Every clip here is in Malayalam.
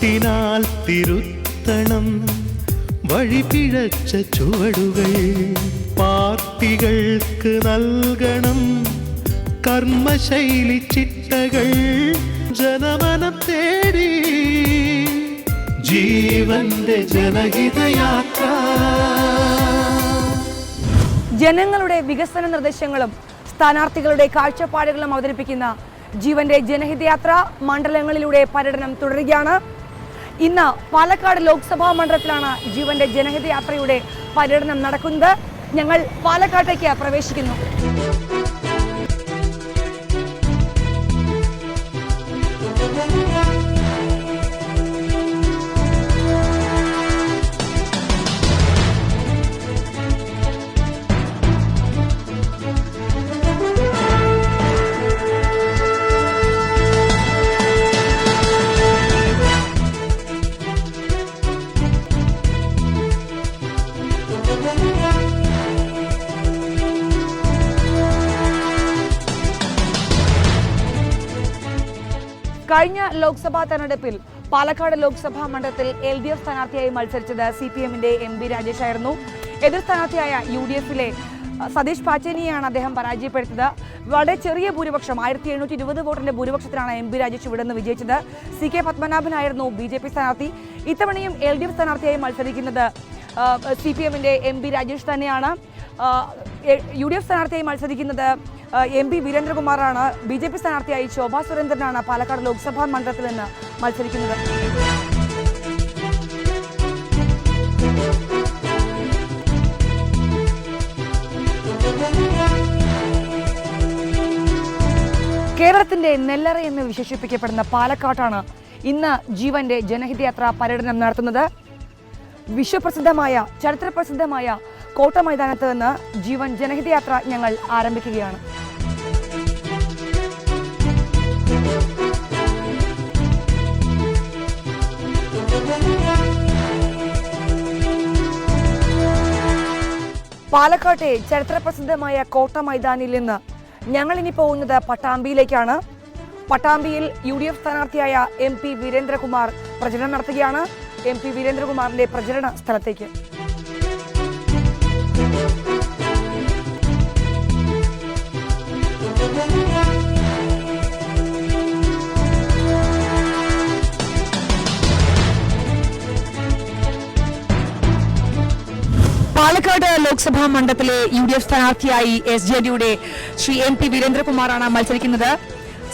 പാട്ടിനാൽ തിരുത്തണം. വഴിപിഴച്ച ചുവടുകൾ പാർട്ടികൾക്ക് നൽകണം. കർമ്മശൈലി ചിട്ടകൾ ജനമനം തേടി. ജീവന്റെ ജനഹിതയാത്ര. ജനങ്ങളുടെ വികസന നിർദ്ദേശങ്ങളും സ്ഥാനാർത്ഥികളുടെ കാഴ്ചപ്പാടുകളും അവതരിപ്പിക്കുന്ന ജീവന്റെ ജനഹിതയാത്ര മണ്ഡലങ്ങളിലൂടെ പര്യടനം തുടരുകയാണ്. ഇന്ന് പാലക്കാട് ലോക്സഭാ മണ്ഡലത്തിലാണ് ജീവന്റെ ജനഹിത യാത്രയുടെ പര്യടനം നടക്കുന്നത്. ഞങ്ങൾ പാലക്കാട്ടേക്ക് പ്രവേശിക്കുന്നു. കഴിഞ്ഞ ലോക്സഭാ തെരഞ്ഞെടുപ്പിൽ പാലക്കാട് ലോക്സഭാ മണ്ഡലത്തിൽ എൽ ഡി എഫ് സ്ഥാനാർത്ഥിയായി മത്സരിച്ചത് സി പി എമ്മിന്റെ എം ബി രാജേഷ് ആയിരുന്നു എതിർ സ്ഥാനാർത്ഥിയായ യു ഡി എഫിലെ സതീഷ് പാച്ചേനിയാണ് അദ്ദേഹം പരാജയപ്പെടുത്തിയത്. വളരെ ചെറിയ ഭൂരിപക്ഷം ആയിരത്തി എണ്ണൂറ്റി ഇരുപത് വോട്ടിന്റെ ഭൂരിപക്ഷത്തിലാണ് എം ബി രാജേഷ് ഇവിടെ നിന്ന് വിജയിച്ചത്. സി കെ പത്മനാഭനായിരുന്നു ബി ജെ പി സ്ഥാനാർത്ഥി. ഇത്തവണയും എൽ ഡി എഫ് സ്ഥാനാർത്ഥിയായി മത്സരിക്കുന്നത് സി പി എമ്മിന്റെ എം ബി രാജേഷ് തന്നെയാണ്. യു ഡി എഫ് സ്ഥാനാർത്ഥിയായി മത്സരിക്കുന്നത് എം പി വീരേന്ദ്രകുമാറാണ് ബി ജെ പി സ്ഥാനാർത്ഥിയായി ശോഭാ സുരേന്ദ്രനാണ് പാലക്കാട് ലോക്സഭാ മണ്ഡലത്തിൽ നിന്ന് മത്സരിക്കുന്നത്. കേരളത്തിന്റെ നെല്ലറ എന്ന് വിശേഷിപ്പിക്കപ്പെടുന്ന പാലക്കാട്ടാണ് ഇന്ന് ജീവന്റെ ജനഹിതയാത്ര പര്യടനം നടത്തുന്നത്. വിശ്വപ്രസിദ്ധമായ ചരിത്രപ്രസിദ്ധമായ കോട്ട മൈതാനത്ത് നിന്ന് ജീവൻ ജനഹിതയാത്ര ഞങ്ങൾ ആരംഭിക്കുകയാണ്. പാലക്കാട്ടെ ചരിത്രപ്രസിദ്ധമായ കോട്ട മൈതാനിൽ നിന്ന് ഞങ്ങൾ ഇനി പോകുന്നത് പട്ടാമ്പിയിലേക്കാണ്. പട്ടാമ്പിയിൽ യു ഡി എഫ് സ്ഥാനാർത്ഥിയായ എം പി വീരേന്ദ്രകുമാർ പ്രചരണം നടത്തുകയാണ്. എം പി വീരേന്ദ്രകുമാറിന്റെ പ്രചരണ സ്ഥലത്തേക്ക്. പാലക്കാട് ലോക്സഭാ മണ്ഡലത്തിലെ യു ഡി എഫ് സ്ഥാനാർത്ഥിയായി എസ് ജെ ഡിയുടെ ശ്രീ എം പി വീരേന്ദ്രകുമാറാണ് മത്സരിക്കുന്നത്.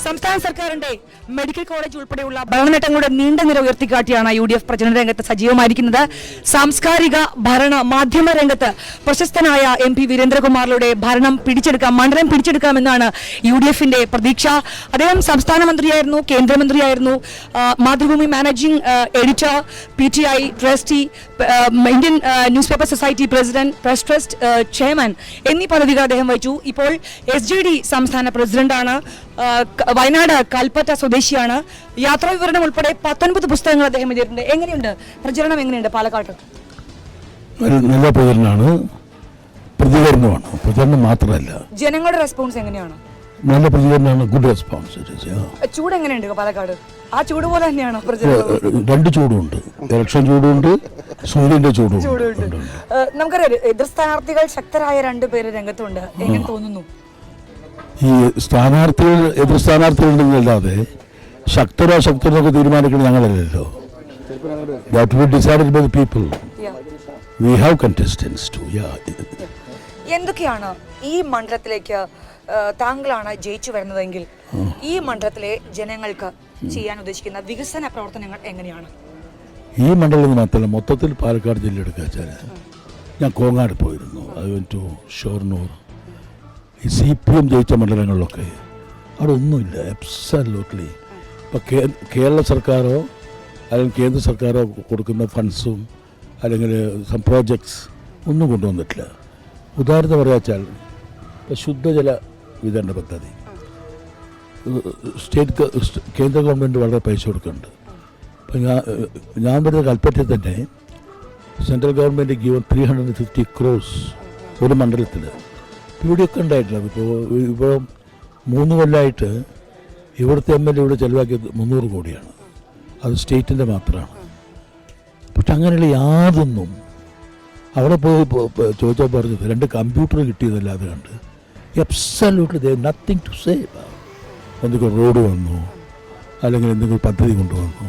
സംസ്ഥാന സർക്കാരിന്റെ മെഡിക്കൽ കോളേജ് ഉൾപ്പെടെയുള്ള ഭരണനേട്ടങ്ങളുടെ നീണ്ട നിര ഉയർത്തിക്കാട്ടിയാണ് യു ഡി എഫ് പ്രചരണ രംഗത്ത് സജീവമായിരിക്കുന്നത്. സാംസ്കാരിക ഭരണ മാധ്യമ രംഗത്ത് പ്രശസ്തനായ എം പി വീരേന്ദ്രകുമാറിലൂടെ ഭരണം പിടിച്ചെടുക്കാം മണ്ഡലം പിടിച്ചെടുക്കാമെന്നാണ് യു ഡി എഫിന്റെ പ്രതീക്ഷ. അദ്ദേഹം സംസ്ഥാന മന്ത്രിയായിരുന്നു കേന്ദ്രമന്ത്രിയായിരുന്നു. Mathrubhumi managing editor P T I trustee Indian newspaper society president press trust chairman എന്നീ പദവികൾ അദ്ദേഹം വഹിച്ചു. ഇപ്പോൾ എസ് ജെ ഡി സംസ്ഥാന പ്രസിഡന്റാണ്. വയനാട് കൽപ്പറ്റ സ്വദേശിയാണ്. യാത്രാ വിവരണം ഉൾപ്പെടെ പത്തൊൻപത് പുസ്തകങ്ങൾ അദ്ദേഹം എഴുതിയിട്ടുണ്ട്. എങ്ങനെയുണ്ട്? പ്രചരണം എങ്ങനെയുണ്ട് പാലക്കാട്ട്? നല്ല പ്രചരണമാണ്. പ്രതികരണമാണ്. പ്രചരണം മാത്രമല്ല. ജനങ്ങളുടെ റെസ്പോൺസ് എങ്ങനെയാണ്? നല്ല പ്രതികരണമാണ്. Good response. ചൂട് എങ്ങനെയുണ്ട് പാലക്കാട്? ആ ചൂട് പോലെ തന്നെയാണ് രണ്ട് ചൂടുണ്ട്. ഇലക്ഷൻ ചൂടുണ്ട് സൂര്യന്റെ ചൂടും ചൂടുണ്ട്. നമുക്കറിയാം എതിർ സ്ഥാനാർത്ഥികൾ ശക്തരായ രണ്ട് പേര് രംഗത്തുണ്ട്. എങ്ങനെ തോന്നുന്നു? ഈ സ്ഥാനാർത്ഥികൾ എതിർ സ്ഥാനാർത്ഥികളുണ്ടെന്നല്ലാതെ ശക്തരോ അശക്തരോ ഒക്കെ തീരുമാനിക്കുന്നത് ഞങ്ങളല്ലല്ലോ that be decided by the people. We have contestants to yeah എന്തൊക്കെയാണ് ഈ മണ്ഡലത്തിലേക്ക് താങ്കളാണ് ജയിച്ചു വരുന്നതെങ്കിൽ ഈ മണ്ഡലത്തിലെ ജനങ്ങൾക്ക് ചെയ്യാൻ ഉദ്ദേശിക്കുന്ന വികസന പ്രവർത്തനങ്ങൾ എങ്ങനെയാണ്? ഈ മണ്ഡലത്തിൽ മാത്രമല്ല മൊത്തത്തിൽ പാലക്കാട് ജില്ല എടുക്കുക ഞാൻ കോങ്ങാട് പോയിരുന്നു. ഐ അത് ടു ഷോർണൂർ ഈ സി പി എം ജയിച്ച മണ്ഡലങ്ങളിലൊക്കെ. അവിടെ ഒന്നുമില്ല എബ്സല്യൂട്ട്ലി ഇപ്പോൾ കേരള സർക്കാരോ അല്ലെങ്കിൽ കേന്ദ്ര സർക്കാരോ കൊടുക്കുന്ന ഫണ്ട്സും അല്ലെങ്കിൽ സം പ്രോജക്ട്സ് ഒന്നും കൊണ്ടുവന്നിട്ടില്ല. ഉദാഹരണം പറയാച്ചാൽ ഇപ്പോൾ ശുദ്ധജല വിതരണ പദ്ധതി. സ്റ്റേറ്റ് കേന്ദ്ര ഗവൺമെന്റ് വളരെ പൈസ കൊടുക്കുന്നുണ്ട്. ഇപ്പം ഞാൻ ഞാൻ വരുന്ന കൽപ്പറ്റയിൽ തന്നെ central government given three hundred fifty crores ഒരു മണ്ഡലത്തിൽ ഇവിടെയൊക്കെ ഉണ്ടായിട്ടില്ല. ഇപ്പോൾ ഇപ്പോൾ മൂന്ന് കൊല്ലമായിട്ട് ഇവിടുത്തെ എം എൽ എ ഇവിടെ ചെലവാക്കിയത് മുന്നൂറ് കോടിയാണ്. അത് സ്റ്റേറ്റിന്റെ മാത്രമാണ്. പക്ഷെ അങ്ങനെയുള്ള യാതൊന്നും അവിടെ പോയി ചോദിച്ചാൽ പറഞ്ഞത് രണ്ട് കമ്പ്യൂട്ടർ കിട്ടിയതല്ലാതെ കണ്ട്. Absolutely they nothing to say എന്തെങ്കിലും റോഡ് വന്നു അല്ലെങ്കിൽ എന്തെങ്കിലും പദ്ധതി കൊണ്ടുവന്നു.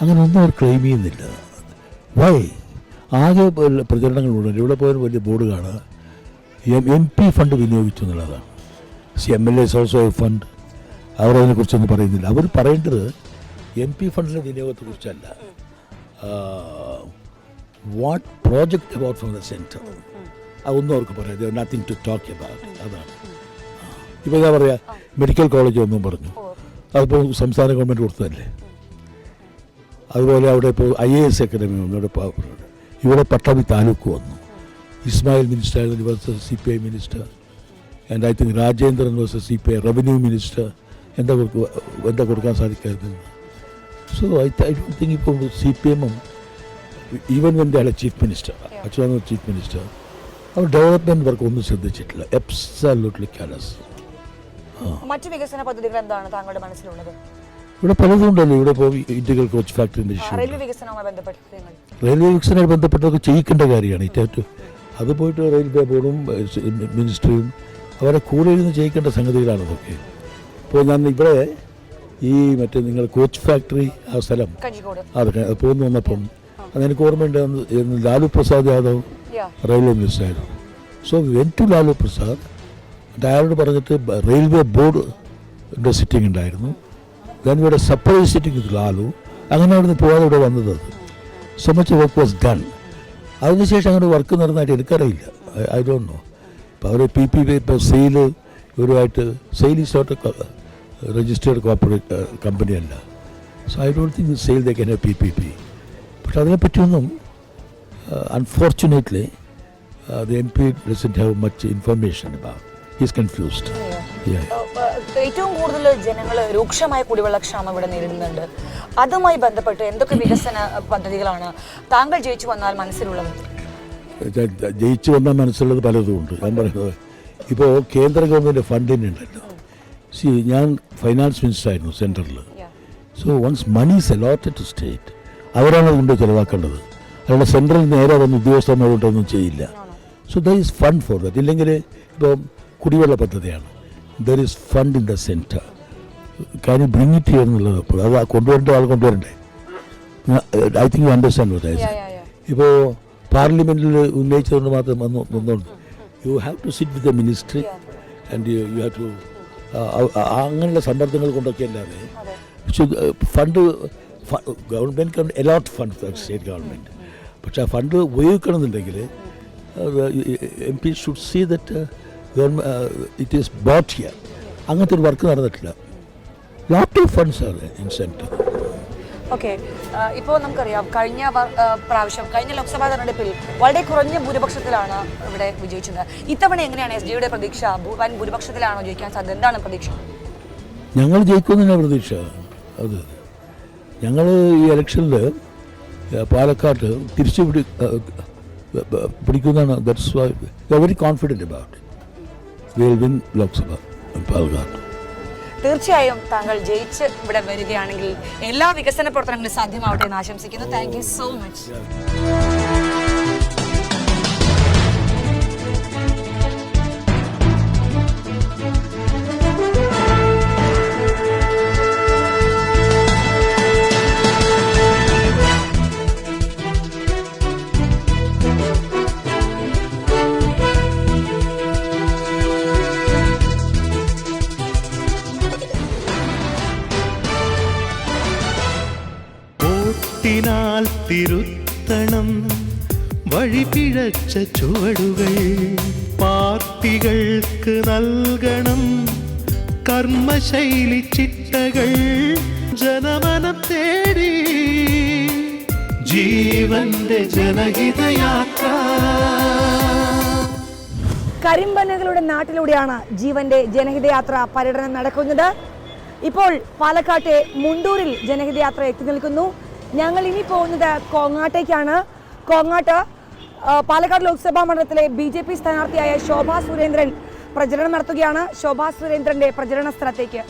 അങ്ങനെ ഒന്നും അവർ ക്ലെയിം ചെയ്യുന്നില്ല. വൈ ആകെ പ്രചരണങ്ങൾ ഇവിടെ പോയാൽ വലിയ ബോർഡ് കാണുക. എം പി ഫണ്ട് വിനിയോഗിച്ചു എന്നുള്ളതാണ്. C M L S also fund. അവർ അതിനെക്കുറിച്ചൊന്നും പറയുന്നില്ല. അവർ പറയേണ്ടത് എം പി ഫണ്ടിന്റെ വിനിയോഗത്തെക്കുറിച്ചല്ല. What project about from the centre അതൊന്നും അവർക്ക് പറയാം. നത്തിങ് ടു ടോക്ക് അബൌട്ട് അതാണ്. ഇപ്പോൾ എന്താ പറയുക മെഡിക്കൽ കോളേജ് ഒന്നും പറഞ്ഞു. അതിപ്പോൾ സംസ്ഥാന ഗവൺമെന്റ് കൊടുത്തതല്ലേ? അതുപോലെ അവിടെ ഇപ്പോൾ ഐ എ എസ് അക്കാദമി ഒന്നും ഇവിടെ ഇവിടെ പട്ടാമ്പി താലൂക്ക് വന്നു. ഇസ്മായിൽ മിനിസ്റ്റർ ആയിരുന്നു versus C P I minister and I think Rajendran versus C P I revenue minister എന്താ കൊടുക്കുക എന്താ കൊടുക്കാൻ സാധിക്കാത്തത് so I I don't think ഇപ്പോൾ സി പി എമ്മും ഈവൻ എന്റെ ആളെ chief minister Achuthananda chief minister അവർ ഡെവലപ്മെന്റ് വർക്ക് ഒന്നും ശ്രദ്ധിച്ചിട്ടില്ല. എബ്സല്യൂട്ട്ലി കാലസ് മറ്റു വികസന പദ്ധതികൾ എന്താണ് താങ്കളുടെ മനസ്സിലുള്ളത്? ഇവിടെ പലതും ഉണ്ടല്ലോ. ഇവിടെ ഇപ്പോൾ ഇന്ത്യകൾ കോച്ച് ഫാക്ടറിന്റെ റെയിൽവേ വികസനവുമായി ബന്ധപ്പെട്ട കാര്യങ്ങൾ ചെയ്യിക്കേണ്ട കാര്യമാണ്. ഏറ്റവും അത് പോയിട്ട് റെയിൽവേ ബോർഡും മിനിസ്ട്രിയും അവരെ കൂടെ ഇരുന്ന് ചെയ്യിക്കേണ്ട സംഗതികളാണ് അതൊക്കെ ഇപ്പോൾ ഞാൻ ഇവിടെ ഈ മറ്റേ നിങ്ങൾ കോച്ച് ഫാക്ടറി ആ സ്ഥലം അതൊക്കെ അത് പോന്നു വന്നപ്പം അതെനിക്ക് ഓർമ്മയുണ്ട്. ലാലു പ്രസാദ് യാദവ് റെയിൽവേ മിനിസ്റ്റർ ആയിരുന്നു so when to Lalu Prasad അയാളോട് പറഞ്ഞിട്ട് റെയിൽവേ ബോർഡ് സിറ്റിംഗ് ഉണ്ടായിരുന്നു. ദെൻ ഇവിടെ സർപ്രൈസ് സിറ്റിംഗ് ലാലു. അങ്ങനെ അവിടുന്ന് പോകാതെ ഇവിടെ വന്നത്. So much work was done അതിനുശേഷം അങ്ങനെ വർക്ക് നടന്നതായിട്ട് എനിക്കറിയില്ല. ഐ ഡോണ്ട് നോ ഇപ്പോൾ അവർ പി പി ഇപ്പോൾ SAIL ഇവരുമായിട്ട് SAIL is not registered company അല്ല. So I don't think SAIL they can P P P പക്ഷെ അതിനെപ്പറ്റിയൊന്നും unfortunately the M P doesn't have much information about he's confused ഏറ്റവും കൂടുതൽ ജനങ്ങൾ രൂക്ഷമായ കുടിവെള്ളക്ഷാമം ഇവിടെ നേരിടുന്നുണ്ട്. അതുമായി ബന്ധപ്പെട്ട് എന്തൊക്കെ വികസന പദ്ധതികളാണ് താങ്കൾ ജയിച്ചു വന്നാൽ മനസ്സിലുള്ളത്? ജയിച്ചു വന്നാൽ മനസ്സിലുള്ളത് പലതും ഉണ്ട്. ഞാൻ പറയുന്നത് ഇപ്പോൾ കേന്ദ്ര ഗവൺമെന്റ് ഫണ്ടിന് ഉണ്ടല്ലോ. സി ഞാൻ ഫൈനാൻസ് മിനിസ്റ്റർ ആയിരുന്നു സെൻട്രലിൽ so once money is allotted to state അവരാണ് അതുകൊണ്ട് ചിലവാക്കേണ്ടത്. അല്ലാതെ സെൻട്രൽ നേരെ അതൊന്നും ഉദ്യോഗസ്ഥന്മാരോട്ടൊന്നും ചെയ്യില്ല. So the is fund for that ഇല്ലെങ്കിൽ ഇപ്പോൾ കുടിവെള്ള പദ്ധതിയാണ്. There is fund in the centre കാര്യം ബ്രിങ് ഇറ്റ് ചെയ്യുന്നുള്ളത് അപ്പോൾ അത് കൊണ്ടുവരേണ്ട ആൾ കൊണ്ടുവരണ്ടേ? I think you understand what I ഇപ്പോൾ പാർലമെന്റിൽ ഉന്നയിച്ചതുകൊണ്ട് മാത്രം വന്നു വന്നുകൊണ്ട് you have to sit with the ministry and you have to അങ്ങനെയുള്ള സമ്മർദ്ദങ്ങൾ കൊണ്ടൊക്കെ അല്ലാതെ പക്ഷെ fund government allot fund state government പക്ഷെ ആ fund ഉപയോഗിക്കണമെന്നുണ്ടെങ്കിൽ M P should see that it is bought here അങ്ങനത്തെ ഒരു വർക്ക് നടന്നിട്ടില്ല. ലോട്ട് ഓഫ് ഫണ്ട്സ് ആണ് ഇൻസെന്റ് ഓക്കെ ഇപ്പോൾ നമുക്കറിയാം കഴിഞ്ഞ പ്രാവശ്യം കഴിഞ്ഞ ലോക്സഭാ തെരഞ്ഞെടുപ്പിൽ വളരെ കുറഞ്ഞ ഭൂരിപക്ഷത്തിലാണ് ഇവിടെ വിജയിച്ചത്. ഇത്തവണ എങ്ങനെയാണ് എസ് ഡിയുടെ പ്രതീക്ഷ? വൻ ഭൂരിപക്ഷത്തിലാണോ ജയിക്കാൻ സാധ്യത? എന്താണ് പ്രതീക്ഷ? ഞങ്ങൾ ജയിക്കുമെന്നാണ് പ്രതീക്ഷ. അത് ഞങ്ങൾ ഈ ഇലക്ഷനിൽ പാലക്കാട്ട് തിരിച്ചു പിടി പിടിക്കുന്നതാണ് that's very confident about will win Lok Sabha Palakkad തീർച്ചയായും താങ്കൾ ജയിച്ച് ഇവിടെ വരികയാണെങ്കിൽ എല്ലാ വികസന പ്രവർത്തനങ്ങളും സാധ്യമാവട്ടെ എന്ന് ആശംസിക്കുന്നു. താങ്ക് യു സോ മച്ച് കരിമ്പനകളുടെ നാട്ടിലൂടെയാണ് ജീവന്റെ ജനഹിതയാത്ര പര്യടനം നടക്കുന്നത്. ഇപ്പോൾ പാലക്കാട്ടെ മുണ്ടൂരിൽ ജനഹിതയാത്ര എത്തി നിൽക്കുന്നു. ഞങ്ങൾ ഇനി പോകുന്നത് കോങ്ങാട്ടേക്കാണ്. കോങ്ങാട്ട് പാലക്കാട് ലോക്സഭാ മണ്ഡലത്തിലെ ബി ജെ പി സ്ഥാനാർത്ഥിയായ ശോഭാ സുരേന്ദ്രൻ പ്രചരണം നടത്തുകയാണ്. ശോഭാ സുരേന്ദ്രന്റെ പ്രചരണ സ്ഥലത്തേക്ക്.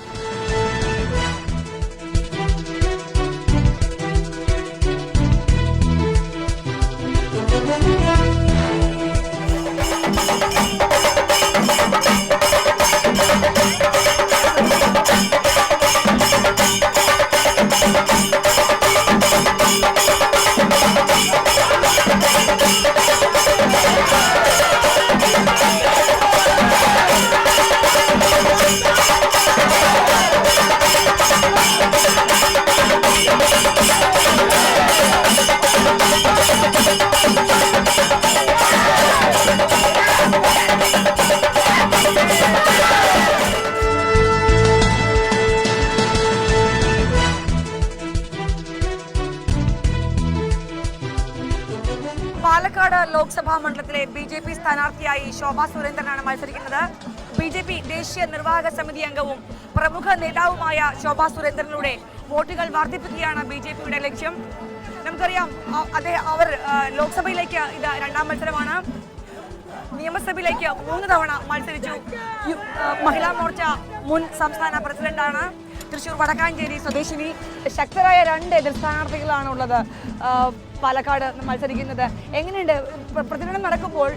ശോഭാ സുരേന്ദ്രനാണ് മത്സരിക്കുന്നത്. ബി ജെ പി ദേശീയ നിർവാഹക സമിതി അംഗവും പ്രമുഖ നേതാവുമായ ശോഭാ സുരേന്ദ്രനിലൂടെ വോട്ടുകൾ വർദ്ധിപ്പിക്കുകയാണ് ബി ജെ പിയുടെ ലക്ഷ്യം. നമുക്കറിയാം അദ്ദേഹം അവർ ലോക്സഭയിലേക്ക് ഇത് രണ്ടാം മത്സരമാണ്. നിയമസഭയിലേക്ക് മൂന്ന് തവണ മത്സരിച്ചു. മഹിളാ മോർച്ച മുൻ സംസ്ഥാന പ്രസിഡന്റാണ്. തൃശൂർ വടക്കാഞ്ചേരി സ്വദേശിനി ശക്തരായ രണ്ട് എതിർ സ്ഥാനാർത്ഥികളാണ് ഉള്ളത് ആ, പാലക്കാട് മത്സരിക്കുന്നത്. എങ്ങനെയുണ്ട്? പ്രതികരണം നടക്കുമ്പോൾ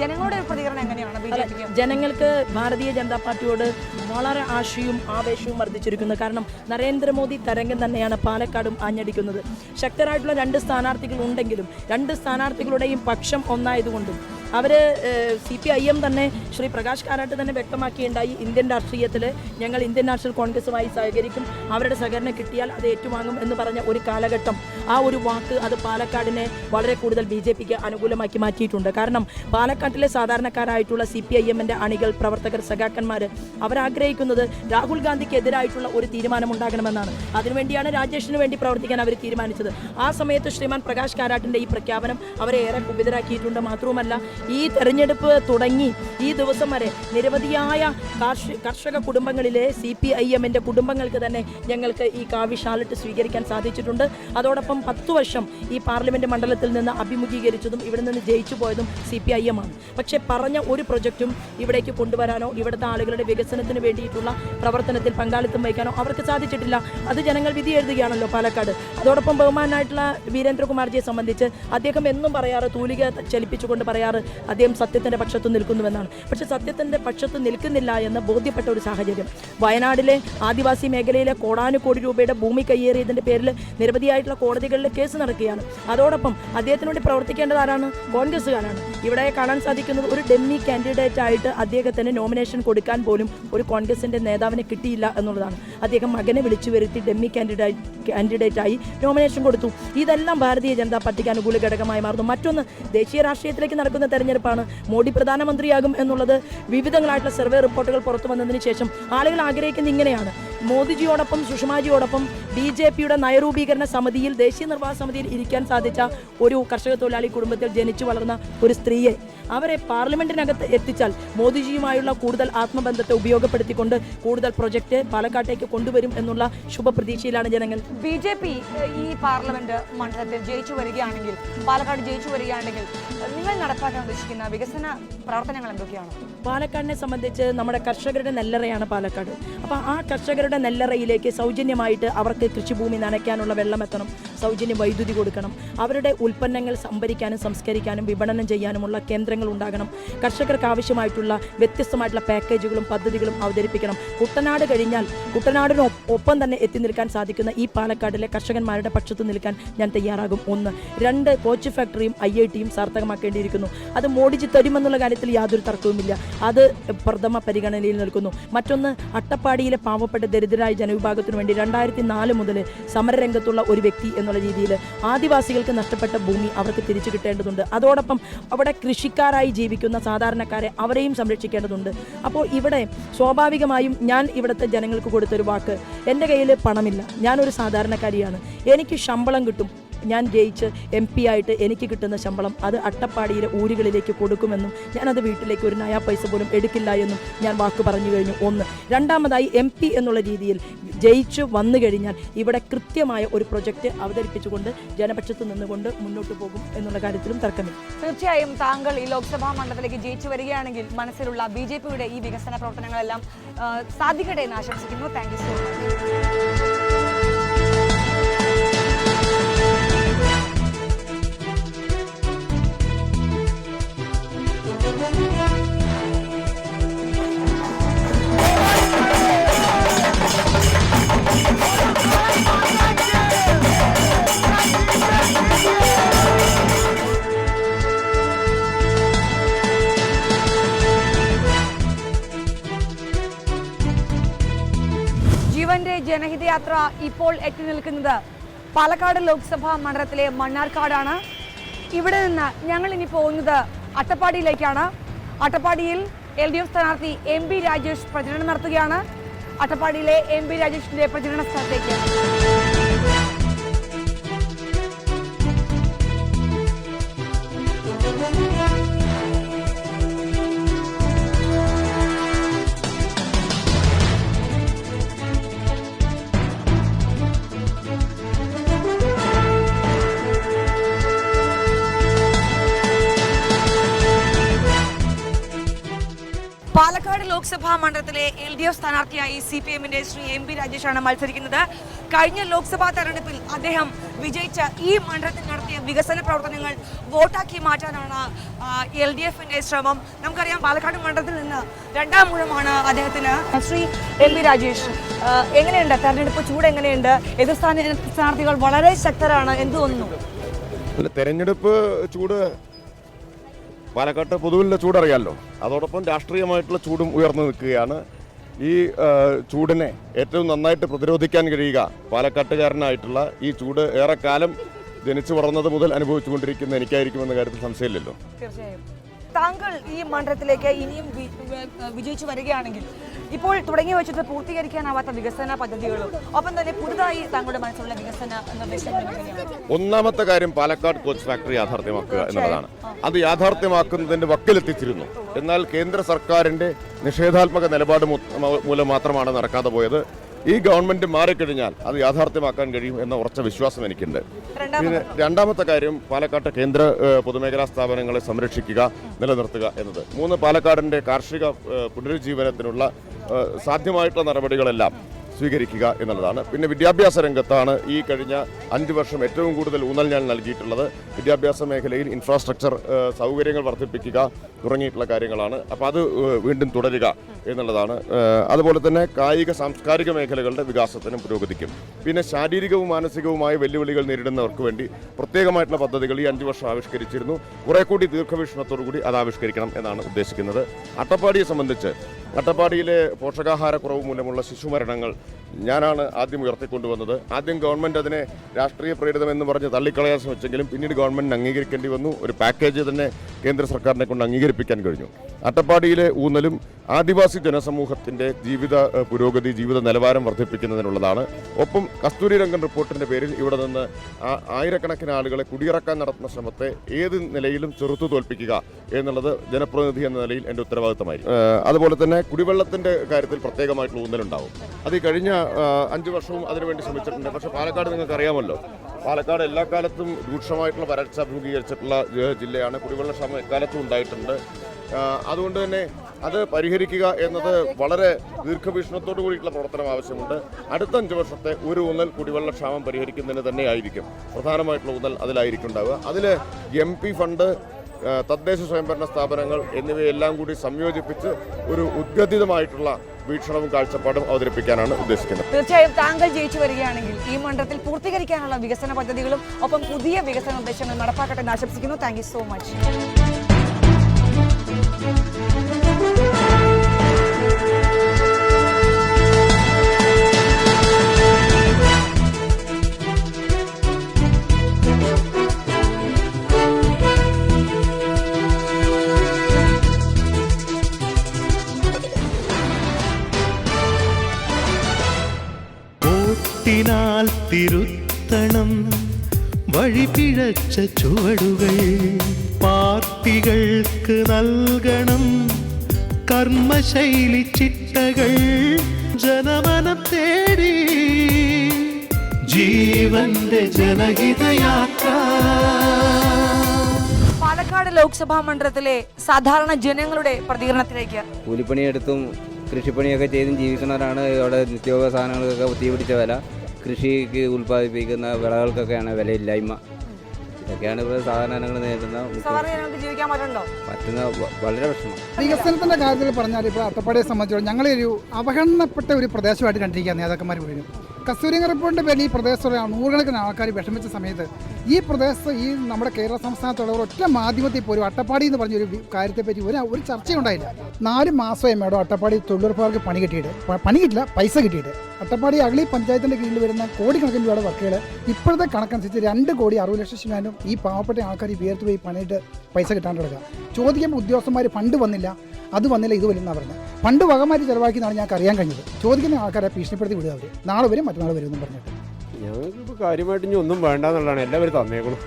ജനങ്ങളുടെ ഒരു പ്രതികരണം എങ്ങനെയാണ് ബി ജെ പിക്ക്? ജനങ്ങൾക്ക് ഭാരതീയ ജനതാ പാർട്ടിയോട് വളരെ ആശയും ആവേശവും വർദ്ധിച്ചിരിക്കുന്നു. കാരണം നരേന്ദ്രമോദി തരംഗം തന്നെയാണ് പാലക്കാടും ആഞ്ഞടിക്കുന്നത്. ശക്തരായിട്ടുള്ള രണ്ട് സ്ഥാനാർത്ഥികൾ ഉണ്ടെങ്കിലും രണ്ട് സ്ഥാനാർത്ഥികളുടെയും പക്ഷം ഒന്നായതുകൊണ്ടും അവർ സി പി ഐ എം തന്നെ ശ്രീ പ്രകാശ് കാരാട്ട് തന്നെ വ്യക്തമാക്കിയുണ്ടായി ഇന്ത്യൻ രാഷ്ട്രീയത്തിൽ ഞങ്ങൾ ഇന്ത്യൻ നാഷണൽ കോൺഗ്രസുമായി സഹകരിക്കും അവരുടെ സഹകരണം കിട്ടിയാൽ അത് ഏറ്റുവാങ്ങും എന്ന് പറഞ്ഞ ഒരു കാലഘട്ടം. ആ ഒരു വാക്ക് അത് പാലക്കാടിനെ വളരെ കൂടുതൽ ബി ജെ പിക്ക് അനുകൂലമാക്കി മാറ്റിയിട്ടുണ്ട്. കാരണം പാലക്കാട്ടിലെ സാധാരണക്കാരായിട്ടുള്ള സി പി ഐ എമ്മിന്റെ അണികൾ പ്രവർത്തകർ സഖാക്കന്മാർ അവരാഗ്രഹിക്കുന്നത് രാഹുൽ ഗാന്ധിക്കെതിരായിട്ടുള്ള ഒരു തീരുമാനം ഉണ്ടാകണമെന്നാണ് അതിനുവേണ്ടിയാണ് രാജേഷിന് വേണ്ടി പ്രവർത്തിക്കാൻ അവർ തീരുമാനിച്ചത്. ആ സമയത്ത് ശ്രീമാൻ പ്രകാശ് കാരാട്ടിന്റെ ഈ പ്രഖ്യാപനം അവരെ ഏറെ കുപിതരാക്കിയിട്ടുണ്ട്. മാത്രവുമല്ല ഈ തെരഞ്ഞെടുപ്പ് തുടങ്ങി ഈ ദിവസം വരെ നിരവധിയായ കർഷക കുടുംബങ്ങളിലെ സി പി ഐ എമ്മിന്റെ കുടുംബങ്ങൾക്ക് തന്നെ ഞങ്ങൾക്ക് ഈ കാവ്യ ഷാലറ്റ് സ്വീകരിക്കാൻ സാധിച്ചിട്ടുണ്ട്. അതോടൊപ്പം പത്ത് വർഷം ഈ പാർലമെന്റ് മണ്ഡലത്തിൽ നിന്ന് അഭിമുഖീകരിച്ചതും ഇവിടെ നിന്ന് ജയിച്ചു പോയതും സി പി ഐ എം ആണ്. പക്ഷേ പറഞ്ഞ ഒരു പ്രൊജക്റ്റും ഇവിടേക്ക് കൊണ്ടുവരാനോ ഇവിടുത്തെ ആളുകളുടെ വികസനത്തിന് വേണ്ടിയിട്ടുള്ള പ്രവർത്തനത്തിൽ പങ്കാളിത്തം വഹിക്കാനോ അവർക്ക് സാധിച്ചിട്ടില്ല. അത് ജനങ്ങൾ വിധി എഴുതുകയാണല്ലോ പാലക്കാട്. അതോടൊപ്പം ബഹുമാനായിട്ടുള്ള വീരേന്ദ്രകുമാർജിയെ സംബന്ധിച്ച് അദ്ദേഹം എന്നും പറയാറ് തൂലിക ചലിപ്പിച്ചുകൊണ്ട് പറയാറ് അദ്ദേഹം സത്യത്തിന്റെ പക്ഷത്ത് നിൽക്കുന്നുവെന്നാണ്. പക്ഷേ സത്യത്തിന്റെ പക്ഷത്ത് നിൽക്കുന്നില്ല എന്ന് ബോധ്യപ്പെട്ട ഒരു സാഹചര്യം. വയനാടിലെ ആദിവാസി മേഖലയിലെ കോടാനുകോടി രൂപയുടെ ഭൂമി കയ്യേറിയതിന്റെ പേരിൽ നിരവധിയായിട്ടുള്ള കോടതികളിൽ കേസ് നടക്കുകയാണ്. അതോടൊപ്പം അദ്ദേഹത്തിന് വേണ്ടി പ്രവർത്തിക്കേണ്ടത് ആരാണ്? കോൺഗ്രസ്സുകാരാണ്. ഇവിടെ കാണാൻ സാധിക്കുന്നത് ഒരു ഡെമ്മി കാൻഡിഡേറ്റ് ആയിട്ട് അദ്ദേഹത്തിന് നോമിനേഷൻ കൊടുക്കാൻ പോലും ഒരു കോൺഗ്രസിന്റെ നേതാവിനെ കിട്ടിയില്ല എന്നുള്ളതാണ്. അദ്ദേഹം മകനെ വിളിച്ചു വരുത്തി ഡെമ്മി കാൻഡിഡേറ്റ് കാൻഡിഡേറ്റായി നോമിനേഷൻ കൊടുത്തു. ഇതെല്ലാം ഭാരതീയ ജനതാ പാർട്ടിക്ക് അനുകൂല ഘടകമായി മാറുന്നു. മറ്റൊന്ന് ദേശീയ രാഷ്ട്രീയത്തിലേക്ക് നടക്കുന്ന തെരഞ്ഞെടുപ്പാണ് മോഡി പ്രധാനമന്ത്രിയാകും എന്നുള്ളത് വിവിധങ്ങളായിട്ടുള്ള സർവേ റിപ്പോർട്ടുകൾ പുറത്തു വന്നതിന് ശേഷം ആളുകൾ ആഗ്രഹിക്കുന്നത് ഇങ്ങനെയാണ്. മോദിജിയോടൊപ്പം സുഷമാജിയോടൊപ്പം ബി ജെ പിയുടെ നയരൂപീകരണ സമിതിയിൽ ദേശീയ നിർവാഹ സമിതിയിൽ ഇരിക്കാൻ സാധിച്ച ഒരു കർഷക തൊഴിലാളി കുടുംബത്തിൽ ജനിച്ചു വളർന്ന ഒരു സ്ത്രീയെ അവരെ പാർലമെന്റിനകത്ത് എത്തിച്ചാൽ മോദിജിയുമായുള്ള കൂടുതൽ ആത്മബന്ധത്തെ ഉപയോഗപ്പെടുത്തിക്കൊണ്ട് കൂടുതൽ പ്രൊജക്ട് പാലക്കാട്ടേക്ക് കൊണ്ടുവരും എന്നുള്ള ശുഭപ്രതീക്ഷയിലാണ് ജനങ്ങൾ. ബി ജെ പി ഈ പാർലമെന്റ് മണ്ഡലത്തിൽ ജയിച്ചു വരികയാണെങ്കിൽ പാലക്കാട് ജയിച്ചു വരികയാണെങ്കിൽ നിങ്ങൾ നടപ്പാക്കാൻ ഉദ്ദേശിക്കുന്ന വികസന പ്രവർത്തനങ്ങൾ എന്തൊക്കെയാണ്? പാലക്കാടിനെ സംബന്ധിച്ച് നമ്മുടെ കർഷകരുടെ നെല്ലറയാണ് പാലക്കാട്. അപ്പോൾ ആ കർഷകരുടെ നെല്ലറയിലേക്ക് സൗജന്യമായിട്ട് അവർക്ക് കൃഷിഭൂമി നനയ്ക്കാനുള്ള വെള്ളമെത്തണം സൗജന്യ വൈദ്യുതി കൊടുക്കണം അവരുടെ ഉൽപ്പന്നങ്ങൾ സംഭരിക്കാനും സംസ്കരിക്കാനും വിപണനം ചെയ്യാനുമുള്ള കേന്ദ്രങ്ങൾ ഉണ്ടാകണം കർഷകർക്ക് ആവശ്യമായിട്ടുള്ള വ്യത്യസ്തമായിട്ടുള്ള പാക്കേജുകളും പദ്ധതികളും അവതരിപ്പിക്കണം. കുട്ടനാട് കഴിഞ്ഞാൽ കുട്ടനാടിന് ഒപ്പം തന്നെ എത്തി നിൽക്കാൻ സാധിക്കുന്ന ഈ പാലക്കാടിലെ കർഷകന്മാരുടെ പക്ഷത്ത് നിൽക്കാൻ ഞാൻ തയ്യാറാകും. ഒന്ന് രണ്ട് കോച്ച് ഫാക്ടറിയും ഐ ഐ ടിയും സാർത്ഥകമാക്കേണ്ടിയിരിക്കുന്നു. അത് മോഡിജി തരുമെന്നുള്ള കാര്യത്തിൽ യാതൊരു തർക്കവുമില്ല. അത് പ്രഥമ പരിഗണനയിൽ നിൽക്കുന്നു. മറ്റൊന്ന് അട്ടപ്പാടിയിലെ പാവപ്പെട്ട ദരിദ്രരായ ജനവിഭാഗത്തിനു വേണ്ടി രണ്ടായിരത്തി നാല് മുതൽ സമരരംഗത്തുള്ള ഒരു വ്യക്തി എന്നുള്ള രീതിയിൽ ആദിവാസികൾക്ക് നഷ്ടപ്പെട്ട ഭൂമി അവർക്ക് തിരിച്ചു കിട്ടേണ്ടതുണ്ട്. അതോടൊപ്പം അവിടെ കൃഷിക്കാരായി ജീവിക്കുന്ന സാധാരണക്കാരെ അവരെയും സംരക്ഷിക്കേണ്ടതുണ്ട്. അപ്പോൾ ഇവിടെ സ്വാഭാവികമായും ഞാൻ ഇവിടുത്തെ ജനങ്ങൾക്ക് കൊടുത്തൊരു വാക്ക് എന്റെ കയ്യിൽ പണമില്ല. ഞാനൊരു സാധാരണക്കാരിയാണ്. എനിക്ക് ശമ്പളം കിട്ടും. ഞാൻ ജയിച്ച് എം പി ആയിട്ട് എനിക്ക് കിട്ടുന്ന ശമ്പളം അത് അട്ടപ്പാടിയിലെ ഊരുകളിലേക്ക് കൊടുക്കുമെന്നും ഞാനത് വീട്ടിലേക്ക് ഒരു നയാ പൈസ പോലും എടുക്കില്ല എന്നും ഞാൻ വാക്ക് പറഞ്ഞു കഴിഞ്ഞു. ഒന്ന്. രണ്ടാമതായി എം പി എന്നുള്ള രീതിയിൽ ജയിച്ച് വന്നു കഴിഞ്ഞാൽ ഇവിടെ കൃത്യമായ ഒരു പ്രൊജക്റ്റ് അവതരിപ്പിച്ചുകൊണ്ട് ജനപക്ഷത്ത് നിന്നുകൊണ്ട് മുന്നോട്ട് പോകും എന്നുള്ള കാര്യത്തിലും തർക്കമില്ല. തീർച്ചയായും താങ്കൾ ഈ ലോക്സഭാ മണ്ഡലത്തിലേക്ക് ജയിച്ചു വരികയാണെങ്കിൽ മനസ്സിലുള്ള ബി ജെ പിയുടെ ഈ വികസന പ്രവർത്തനങ്ങളെല്ലാം സാധിക്കട്ടെ എന്ന് ആശംസിക്കുന്നു. Thank you so much Janahitayatra ഇപ്പോൾ എത്തി നിൽക്കുന്നത് പാലക്കാട് ലോക്സഭാ മണ്ഡലത്തിലെ മണ്ണാർക്കാടാണ്. ഇവിടെ നിന്ന് ഞങ്ങൾ ഇനി പോകുന്നത് അട്ടപ്പാടിയിലേക്കാണ്. അട്ടപ്പാടിയിൽ എൽ ഡി എഫ് സ്ഥാനാർത്ഥി എം പി രാജേഷ് പ്രചരണം നടത്തുകയാണ്. അട്ടപ്പാടിയിലെ എം പി രാജേഷിന്റെ പ്രചരണ സ്ഥലത്തേക്ക്. ലോക്സഭാ മണ്ഡലത്തിലെ എൽ ഡി എഫ് സ്ഥാനാർത്ഥിയായി സി പി എമ്മിന്റെ ശ്രീ എം പി രാജേഷാണ് മത്സരിക്കുന്നത്. കഴിഞ്ഞ ലോക്സഭാ തെരഞ്ഞെടുപ്പിൽ അദ്ദേഹം വിജയിച്ച ഈ മണ്ഡലത്തിൽ നടത്തിയ വികസന പ്രവർത്തനങ്ങൾ വോട്ടാക്കി മാറ്റാനാണ് എൽ ഡി എഫിന്റെ ശ്രമം. നമുക്കറിയാം പാലക്കാട് മണ്ഡലത്തിൽ നിന്ന് രണ്ടാം മൂഴമാണ് അദ്ദേഹത്തിന്. ശ്രീ എം പി രാജേഷ് എങ്ങനെയുണ്ട്? തെരഞ്ഞെടുപ്പ് ചൂട് എങ്ങനെയുണ്ട്? എതിർ സ്ഥാന- സ്ഥാനാർത്ഥികൾ വളരെ ശക്തരാണ് എന്ത് തോന്നുന്നു. തെരഞ്ഞെടുപ്പ് ചൂട് പാലക്കാട്ട് പൊതുവിലെ ചൂടറിയാമല്ലോ അതോടൊപ്പം രാഷ്ട്രീയമായിട്ടുള്ള ചൂടും ഉയർന്നു നിൽക്കുകയാണ്. ഈ ചൂടിനെ ഏറ്റവും നന്നായിട്ട് പ്രതിരോധിക്കാൻ കഴിയുക പാലക്കാട്ടുകാരനായിട്ടുള്ള ഈ ചൂട് ഏറെക്കാലം ജനിച്ചു വളർന്നത് മുതൽ അനുഭവിച്ചുകൊണ്ടിരിക്കുന്ന എനിക്കായിരിക്കുമെന്ന കാര്യത്തിൽ സംശയമില്ലല്ലോ. തീർച്ചയായും. താങ്കൾ ഈ മണ്ഡലത്തിലേക്ക് ഇനിയും വിജയിച്ചു വരികയാണെങ്കിൽ ഇപ്പോൾ തുടങ്ങി വെച്ചിട്ട് പൂർത്തീകരിക്കാനാവാത്ത വികസന പദ്ധതികളും ഒപ്പം തന്നെ പുതുതായി താങ്കളുടെ മനസ്സിലുള്ള വികസന നിർദ്ദേശങ്ങളും ഒന്നാമത്തെ കാര്യം പാലക്കാട് കോച്ച് ഫാക്ടറി യാഥാർത്ഥ്യമാക്കുക എന്നുള്ളതാണ് അത് യാഥാർത്ഥ്യമാക്കുന്നതിന്റെ വക്കിലെത്തിച്ചിരുന്നു. എന്നാൽ കേന്ദ്ര സർക്കാരിന്റെ നിഷേധാത്മക നിലപാട് മൂലം മാത്രമാണ് നടക്കാതെ പോയത്. ഈ ഗവൺമെന്റ് മാറിക്കഴിഞ്ഞാൽ അത് യാഥാർത്ഥ്യമാക്കാൻ കഴിയും എന്ന ഉറച്ച വിശ്വാസം എനിക്കുണ്ട്. പിന്നെ രണ്ടാമത്തെ കാര്യം പാലക്കാട്ടെ കേന്ദ്ര പൊതുമേഖലാ സ്ഥാപനങ്ങളെ സംരക്ഷിക്കുക നിലനിർത്തുക എന്നത്. മൂന്ന് പാലക്കാടിന്റെ കാർഷിക പുനരുജ്ജീവനത്തിനുള്ള സാധ്യമായിട്ടുള്ള നടപടികളെല്ലാം സ്വീകരിക്കുക എന്നുള്ളതാണ്. പിന്നെ വിദ്യാഭ്യാസ രംഗത്താണ് ഈ കഴിഞ്ഞ അഞ്ച് വർഷം ഏറ്റവും കൂടുതൽ ഊന്നൽ ഞാൻ നൽകിയിട്ടുള്ളത്. വിദ്യാഭ്യാസ മേഖലയിൽ ഇൻഫ്രാസ്ട്രക്ചർ സൗകര്യങ്ങൾ വർദ്ധിപ്പിക്കുക തുടങ്ങിയിട്ടുള്ള കാര്യങ്ങളാണ്. അപ്പോൾ അത് വീണ്ടും തുടരുക എന്നുള്ളതാണ്. അതുപോലെ തന്നെ കായിക സാംസ്കാരിക മേഖലകളുടെ വികാസത്തിനും പുരോഗതിക്കും. പിന്നെ ശാരീരികവും മാനസികവുമായ വെല്ലുവിളികൾ നേരിടുന്നവർക്ക് വേണ്ടി പ്രത്യേകമായിട്ടുള്ള പദ്ധതികൾ ഈ അഞ്ച് വർഷം ആവിഷ്കരിച്ചിരുന്നു. കുറെ കൂടി ദീർഘവീക്ഷണത്തോടു കൂടി അത് ആവിഷ്കരിക്കണം എന്നാണ് ഉദ്ദേശിക്കുന്നത്. അട്ടപ്പാടിയെ സംബന്ധിച്ച് അട്ടപ്പാടിയിലെ പോഷകാഹാരക്കുറവ് മൂലമുള്ള ശിശുമരണങ്ങൾ ഞാനാണ് ആദ്യം ഉയർത്തിക്കൊണ്ടുവന്നത്. ആദ്യം ഗവൺമെന്റ് അതിനെ രാഷ്ട്രീയ പ്രേരിതമെന്ന് പറഞ്ഞ് തള്ളിക്കളയാൻ ശ്രമിച്ചെങ്കിലും പിന്നീട് ഗവൺമെന്റിന് അംഗീകരിക്കേണ്ടി വന്നു. ഒരു പാക്കേജ് തന്നെ കേന്ദ്ര സർക്കാരിനെ കൊണ്ട് അംഗീകരിപ്പിക്കാൻ കഴിഞ്ഞു. അട്ടപ്പാടിയിലെ ഊന്നലും ആദിവാസി ജനസമൂഹത്തിന്റെ ജീവിത പുരോഗതി ജീവിത നിലവാരം വർദ്ധിപ്പിക്കുന്നതിനുള്ളതാണ്. ഒപ്പം കസ്തൂരി രംഗൻ റിപ്പോർട്ടിന്റെ പേരിൽ ഇവിടെ നിന്ന് ആയിരക്കണക്കിന് ആളുകളെ കുടിയിറക്കാൻ നടത്തുന്ന ശ്രമത്തെ ഏത് നിലയിലും ചെറുത്തു തോൽപ്പിക്കുക എന്നുള്ളത് ജനപ്രതിനിധി എന്ന നിലയിൽ എന്റെ ഉത്തരവാദിത്തമായി അതുപോലെ തന്നെ കുടിവെള്ളത്തിന്റെ കാര്യത്തിൽ പ്രത്യേകമായിട്ടുള്ള ഊന്നലുണ്ടാവും. അത് കഴിഞ്ഞ അഞ്ച് വർഷവും അതിനുവേണ്ടി ശ്രമിച്ചിട്ടുണ്ട്. പക്ഷേ പാലക്കാട് നിങ്ങൾക്ക് അറിയാമല്ലോ. പാലക്കാട് എല്ലാ കാലത്തും രൂക്ഷമായിട്ടുള്ള വരൾച്ച അഭിമുഖീകരിച്ചിട്ടുള്ള ജില്ലയാണ്. കുടിവെള്ള ക്ഷാമം എക്കാലത്തും ഉണ്ടായിട്ടുണ്ട്. അതുകൊണ്ട് തന്നെ അത് പരിഹരിക്കുക എന്നത് വളരെ ദീർഘവീക്ഷണത്തോടു കൂടിയിട്ടുള്ള പ്രവർത്തനം ആവശ്യമുണ്ട്. അടുത്ത അഞ്ച് വർഷത്തെ ഒരു ഊന്നൽ കുടിവെള്ള ക്ഷാമം പരിഹരിക്കുന്നതിന് തന്നെ ആയിരിക്കും പ്രധാനമായിട്ടുള്ള ഊന്നൽ അതിലായിരിക്കും ഉണ്ടാവുക അതിൽ എം പി ഫണ്ട് തദ്ദേശ സ്വയംഭരണ സ്ഥാപനങ്ങൾ എന്നിവയെല്ലാം കൂടി സംയോജിപ്പിച്ച് ഒരു ഉദ്ഗതിതമായിട്ടുള്ള വീക്ഷണവും കാഴ്ചപ്പാടും അവതരിപ്പിക്കാനാണ് ഉദ്ദേശിക്കുന്നത്. തീർച്ചയായും താങ്കൾ ജയിച്ചു വരികയാണെങ്കിൽ ഈ മണ്ഡലത്തിൽ പൂർത്തീകരിക്കാനുള്ള വികസന പദ്ധതികളും ഒപ്പം പുതിയ വികസന നിർദ്ദേശങ്ങളും നടപ്പാക്കട്ടെ എന്ന് ആശംസിക്കുന്നു. താങ്ക് സോ മച്ച് വഴിപിഴച്ച ചുവടുകൾ പാർട്ടികൾക്ക് നൽകണം. കർമ്മശൈലി ചിട്ടകൾ ജനമനം തേടി. ജീവന്റെ ജനഹിതയാത്ര. പാലക്കാട് ലോക്സഭാ മണ്ഡലത്തിലെ സാധാരണ ജനങ്ങളുടെ പ്രതികരണത്തിലേക്ക്. കൂലിപ്പണിയെടുത്തും കൃഷിപ്പണിയൊക്കെ ചെയ്തും ജീവിക്കുന്നവരാണ്. ഇവിടെ നിത്യോപ സാധനങ്ങൾക്കൊക്കെ തീപിടിച്ച വില. കൃഷിക്ക് ഉൽപ്പാദിപ്പിക്കുന്ന വിളകൾക്കൊക്കെയാണ് വിലയില്ലായ്മ. ഇതൊക്കെയാണ് ഇവിടെ നേരിടുന്ന സാധാരണ പറ്റുന്നുണ്ടോ? പറ്റുന്ന വളരെ പ്രശ്നം. വികസനത്തിന്റെ കാര്യത്തിൽ പറഞ്ഞാൽ ഇപ്പോൾ അട്ടപ്പാടിയെ സംബന്ധിച്ചോളം ഞങ്ങളൊരു അവഗണനപ്പെട്ട ഒരു പ്രദേശമായിട്ട് കണ്ടിരിക്കുക നേതാക്കന്മാർ മുഴുവൻ കസ്തൂരിങ്ങ റിപ്പോർട്ടിന്റെ പേരിൽ ഈ പ്രദേശത്തുള്ള നൂറുകണക്കിന് ആൾക്കാർ വിഷമിച്ച സമയത്ത് ഈ പ്രദേശത്ത് ഈ നമ്മുടെ കേരള സംസ്ഥാനത്തുള്ളവർ ഒറ്റ മാധ്യമത്തിൽ പോലും അട്ടപ്പാടി എന്ന് പറഞ്ഞ ഒരു വി- കാര്യത്തെപ്പറ്റി ഒരു ഒരു ചർച്ചയുണ്ടായില്ല നാല് മാസമായി മേഡം അട്ടപ്പാടി തൊഴിലുറപ്പുകാർക്ക് പണി കിട്ടിയിട്ട്. പണി കിട്ടില്ല പൈസ കിട്ടിയിട്ട്. അട്ടപ്പാടി അഗളി പഞ്ചായത്തിന്റെ കീഴിൽ വരുന്ന കോടിക്കണക്കിന് രൂപയുടെ വർക്കുകൾ ഇപ്പോഴത്തെ കണക്കനുസരിച്ച് രണ്ട് കോടി അറുപത് ലക്ഷം ശതമാനം ഈ പാവപ്പെട്ട ആൾക്കാർ ഈ വിയർത്ത് പോയി പണിയിട്ട് പൈസ കിട്ടാണ്ട് കിടക്കുക ചോദിക്കുമ്പോൾ ഉദ്യോഗസ്ഥന്മാർ ഫണ്ട് വന്നില്ല അത് വന്നില്ല ഇത് വരും എന്നാണ് പറഞ്ഞത്. ഫണ്ട് വകമാറ്റി ചെലവാക്കിയെന്നാണ് ഞങ്ങൾക്ക് അറിയാൻ കഴിഞ്ഞത്. ചോദിക്കുന്ന ആൾക്കാരെ ഭീഷണിപ്പെടുത്തി വിടുക അവർ നാളെ വരും മറ്റന്നാൾ വരും എന്ന് പറഞ്ഞിട്ട്. ഞങ്ങൾക്കിപ്പോൾ കാര്യമായിട്ട് ഇനി ഒന്നും വേണ്ട എന്നുള്ളതാണ്. എല്ലാവരും തന്നേക്കണം.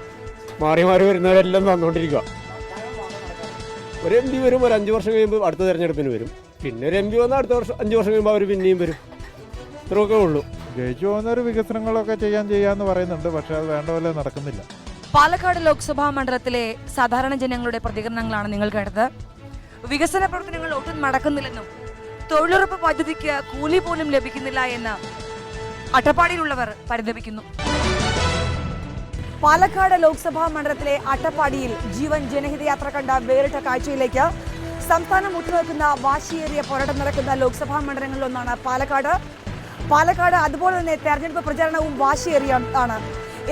മാറി മാറി വരുന്നവരെല്ലാം തന്നുകൊണ്ടിരിക്കുക ഒരു എം പി വരും ഒരു അഞ്ച് വർഷം കഴിയുമ്പോൾ അടുത്ത തിരഞ്ഞെടുപ്പിന് വരും. പിന്നെ ഒരു എം പി വന്നാൽ അടുത്ത വർഷം അഞ്ച് വർഷം കഴിയുമ്പോൾ അവർ പിന്നെയും വരും. ഇത്രയൊക്കെ ഉള്ളൂ. ജയിച്ചു പോകുന്നവർ വികസനങ്ങളൊക്കെ ചെയ്യാൻ ചെയ്യാന്ന് പറയുന്നുണ്ട് പക്ഷെ അത് വേണ്ട പോലെ നടക്കുന്നില്ല. പാലക്കാട് ലോക്സഭാ മണ്ഡലത്തിലെ സാധാരണ ജനങ്ങളുടെ പ്രതികരണങ്ങളാണ് നിങ്ങൾ കേട്ടത്. വികസന പ്രവർത്തനങ്ങൾ ഒട്ടും നടക്കുന്നില്ലെന്നും തൊഴിലുറപ്പ് പദ്ധതിക്ക് കൂലി പോലും ലഭിക്കുന്നില്ല എന്ന് അട്ടപ്പാടിയിലുള്ളവർ പരിതപിക്കുന്നു. പാലക്കാട് ലോക്സഭാ മണ്ഡലത്തിലെ അട്ടപ്പാടിയിൽ ജീവൻ ജനഹിതയാത്ര കണ്ട വേറിട്ട കാഴ്ചയിലേക്ക് സംസ്ഥാനം ഉറ്റുനോക്കുന്ന വാശിയേറിയ പോരാട്ടം നടക്കുന്ന ലോക്സഭാ മണ്ഡലങ്ങളിലൊന്നാണ് പാലക്കാട്. പാലക്കാട് അതുപോലെ തന്നെ തെരഞ്ഞെടുപ്പ് പ്രചാരണവും വാശിയേറിയ ആണ്.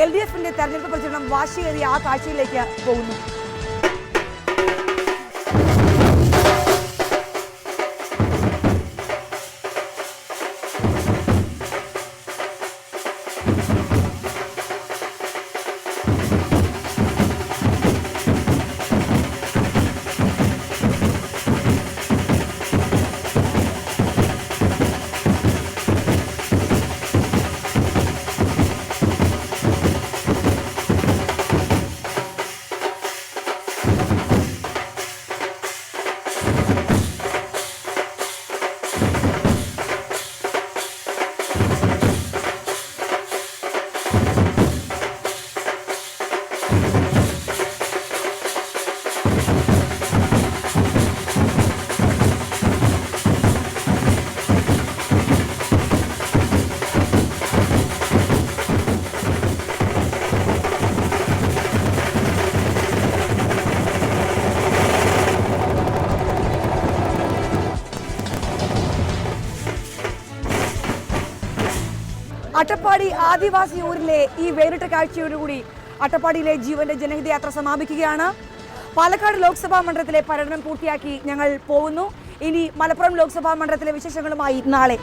എൽ ഡി എഫിന്റെ തെരഞ്ഞെടുപ്പ് പ്രചരണം വാശിയേറിയ ആ കാഴ്ചയിലേക്ക് പോകുന്നു. അട്ടപ്പാടി ആദിവാസി ഊരിലെ ഈ വേറിട്ട കാഴ്ചയോടുകൂടി അട്ടപ്പാടിയിലെ ജീവന്റെ ജനഹിതയാത്ര സമാപിക്കുകയാണ്. പാലക്കാട് ലോക്സഭാ മണ്ഡലത്തിലെ പര്യടനം പൂർത്തിയാക്കി ഞങ്ങൾ പോകുന്നു. ഇനി മലപ്പുറം ലോക്സഭാ മണ്ഡലത്തിലെ വിശേഷങ്ങളുമായി നാളെ.